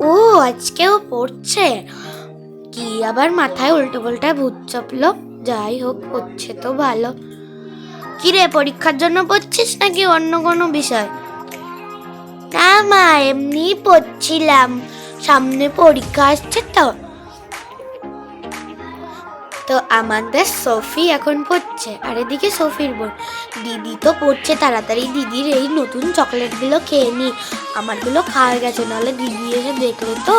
ও, আজকেও পড়ছে। কি আবার মাথায় উল্টো পাল্টা ভূত চাপলো? যাই হোক, হচ্ছে তো ভালো। কি রে পরীক্ষার জন্য পড়ছিস নাকি অন্য কোনো বিষয়? না মা এমনি পড়ছিলাম। সামনে পরীক্ষা আসছে তো। তো আমাদের সফি এখন পড়ছে, আর এদিকে সফির বোন। দিদি তো পড়ছে তাড়াতাড়ি, দিদির এই নতুন চকলেটগুলো খেয়ে নি। আমারগুলো খাওয়া গেছে, নাহলে দিদি এসে দেখলে তো,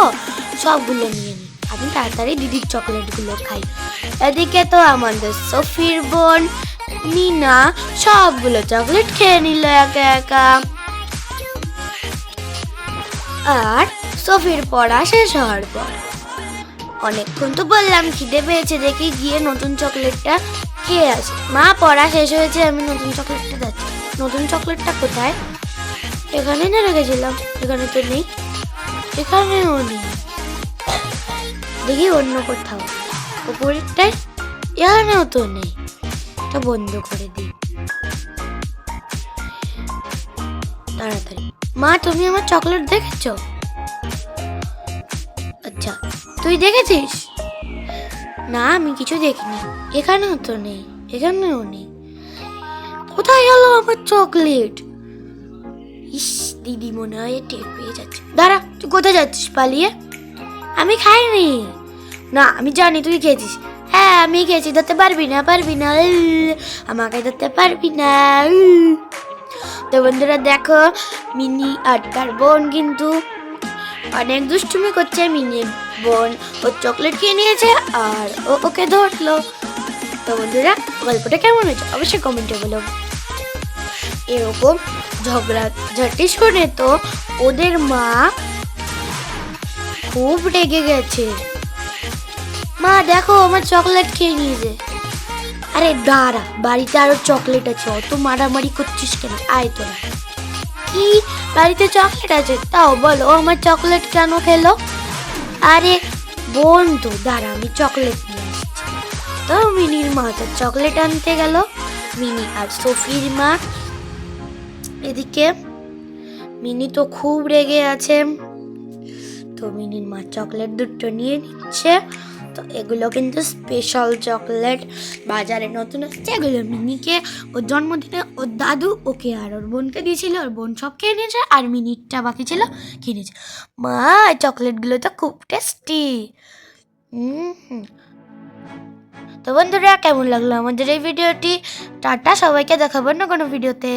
সবগুলো নিয়ে নি। আমি তাড়াতাড়ি দিদির চকলেটগুলো খাই। এদিকে তো আমাদের সফির বোন, মিনা, সবগুলো চকলেট খেয়ে নিল একা একা। আর সফির পড়া শেষ হওয়ার পর অনেকক্ষণ তো বললাম, খিদে পেয়েছে দেখি গিয়ে নতুন চকলেটটা খেয়ে আসি। মা, পড়া শেষ হয়েছে, আমি নতুন চকলেটটা যাচ্ছি। নতুন চকলেটটা কোথায়? এখানে না রেখেছিলাম, এখানে তো নেই। এখানেও নেই। দেখি অন্য কোথাও। উপরেরটায় এখানেও তো নেই। এটা বন্ধ করে দিই। তাড়াতাড়ি। মা, তুমি আমার চকলেট দেখেছ? তুই দেখেছিস? না, আমি কিছু দেখিনি। এখানেও তো নেই, এখানেও নেই। কোথায় গেল আমার চকলেট? ইস, দিদি মনে হয় টের পেয়ে যাচ্ছে। দাঁড়া, তুই কোথায় যাচ্ছিস পালিয়ে? আমি খাইনি। না, আমি জানি তুই খেয়েছিস। হ্যাঁ আমি খেয়েছি, ধরতে পারবি না পারবি না। আমাকে ধরতে পারবি না। তো বন্ধুরা, দেখো, মিনি আর তার বোন কিন্তু অনেক দুষ্টুমি করছে মিনি। বোন ও চকলেট খেয়ে নিয়েছে আর ও ওকে ধরলো। তো বন্ধুরা, গল্পটা কেমন হয়েছে অবশ্যই কমেন্টে বলো। এরকম ঝগড়া ঝাঁটি শুনে তো ওদের মা খুব রেগে গেছে। মা, দেখো আমার চকলেট খেয়ে নিয়েছে। আরে দাঁড়া, বাড়িতে আরও চকলেট আছে, অত মারামারি করছিস কেন? আয় তোরা। কি? বাড়িতে চকলেট আছে? তাও বলো, ও আমার চকলেট কেন খেলো? আরে বোন তো দাঁড়া, আমি চকলেট নিয়ে আসছি। তো মিনির মা তো চকলেট আনতে গেল। মিনি আর সফির মা। এদিকে মিনি তো খুব রেগে আছে। তো মিনির মা চকলেট দুটো নিয়ে নিচ্ছে। তো এগুলো কিন্তু স্পেশাল চকলেট বাজারে। নতুন আসছে এগুলো মিনিকে ওর জন্মদিনে ওর দাদু ওকে আর ওর বোনকে দিয়েছিল, ওর বোন সব খেয়ে নিয়েছে আর মিনিটটা বাকি ছিল কিনেছে মা চকলেটগুলো তো খুব টেস্টি হুম তো বন্ধুরা, কেমন লাগল আমাদের এই ভিডিওটি? টাটা, সবাইকে দেখাবো না কোনো ভিডিওতে।